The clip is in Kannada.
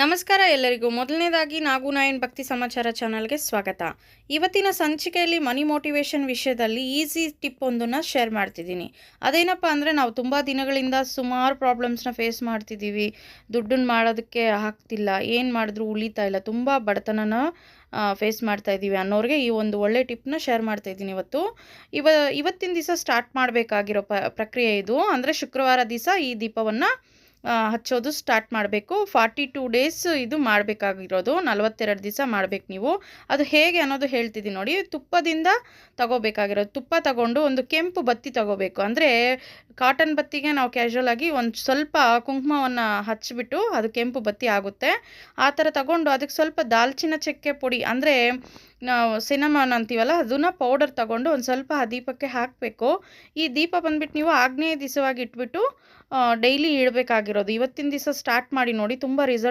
ನಮಸ್ಕಾರ ಎಲ್ಲರಿಗೂ. ಮೊದಲನೇದಾಗಿ ನಾಗುನಾಯನ್ ಭಕ್ತಿ ಸಮಾಚಾರ ಚಾನಲ್ಗೆ ಸ್ವಾಗತ. ಇವತ್ತಿನ ಸಂಚಿಕೆಯಲ್ಲಿ ಮನಿ ಮೋಟಿವೇಶನ್ ವಿಷಯದಲ್ಲಿ ಈಸಿ ಟಿಪ್ ಒಂದನ್ನು ಶೇರ್ ಮಾಡ್ತಿದ್ದೀನಿ. ಅದೇನಪ್ಪ ಅಂದರೆ ನಾವು ತುಂಬ ದಿನಗಳಿಂದ ಸುಮಾರು ಪ್ರಾಬ್ಲಮ್ಸ್ನ ಫೇಸ್ ಮಾಡ್ತಿದ್ದೀವಿ. ದುಡ್ಡನ್ನು ಮಾಡೋದಕ್ಕೆ ಹಾಕ್ತಿಲ್ಲ ಏನು ಮಾಡಿದ್ರು ಉಳಿತಾ ಇಲ್ಲ. ತುಂಬ ಬಡತನನ ಫೇಸ್ ಮಾಡ್ತಾ ಇದ್ದೀವಿ ಅನ್ನೋರಿಗೆ ಈ ಒಂದು ಒಳ್ಳೆ ಟಿಪ್ನ ಶೇರ್ ಮಾಡ್ತಾ ಇದ್ದೀನಿ ಇವತ್ತು. ಇವ, ಇವತ್ತಿನ ದಿವಸ ಸ್ಟಾರ್ಟ್ ಮಾಡಬೇಕಾಗಿರೋ ಪ್ರಕ್ರಿಯೆ ಇದು. ಅಂದರೆ ಶುಕ್ರವಾರ ದಿವಸ ಈ ದೀಪವನ್ನು ಹಚ್ಚೋದು ಸ್ಟಾರ್ಟ್ ಮಾಡಬೇಕು. ಫಾರ್ಟಿ ಟೂ ಡೇಸ್ ಇದು ಮಾಡಬೇಕಾಗಿರೋದು. ನಲವತ್ತೆರಡು ದಿವಸ ಮಾಡಬೇಕು ನೀವು. ಅದು ಹೇಗೆ ಅನ್ನೋದು ಹೇಳ್ತಿದ್ದೀನಿ ನೋಡಿ. ತುಪ್ಪದಿಂದ ತಗೋಬೇಕಾಗಿರೋದು. ತುಪ್ಪ ತಗೊಂಡು ಒಂದು ಕೆಂಪು ಬತ್ತಿ ತಗೋಬೇಕು. ಅಂದರೆ ಕಾಟನ್ ಬತ್ತಿಗೆ ನಾವು ಕ್ಯಾಶುವಲ್ ಆಗಿ ಒಂದು ಸ್ವಲ್ಪ ಕುಂಕುಮವನ್ನು ಹಚ್ಚಿಬಿಟ್ಟು ಅದು ಕೆಂಪು ಬತ್ತಿ ಆಗುತ್ತೆ. ಆ ಥರ ತಗೊಂಡು ಅದಕ್ಕೆ ಸ್ವಲ್ಪ ದಾಲ್ಚಿನ ಚಕ್ಕೆ ಪುಡಿ. ಅಂದರೆ ನಾವು ಸಿನಮಾನ್ ಅಂತೀವಲ್ಲ, ಅದನ್ನು ಪೌಡರ್ ತಗೊಂಡು ಒಂದು ಸ್ವಲ್ಪ ಆ ದೀಪಕ್ಕೆ ಹಾಕಬೇಕು. ಈ ದೀಪ ಬಂದ್ಬಿಟ್ಟು ನೀವು ಆಗ್ನೇಯ ದಿವಸವಾಗಿ ಇಟ್ಬಿಟ್ಟು ಡೈಲಿ ಇಡಬೇಕಾಗಿರೋದು. ಇವತ್ತಿನ ದಿವಸ ಸ್ಟಾರ್ಟ್ ಮಾಡಿ ನೋಡಿ, ತುಂಬ ರಿಸಲ್ಟ್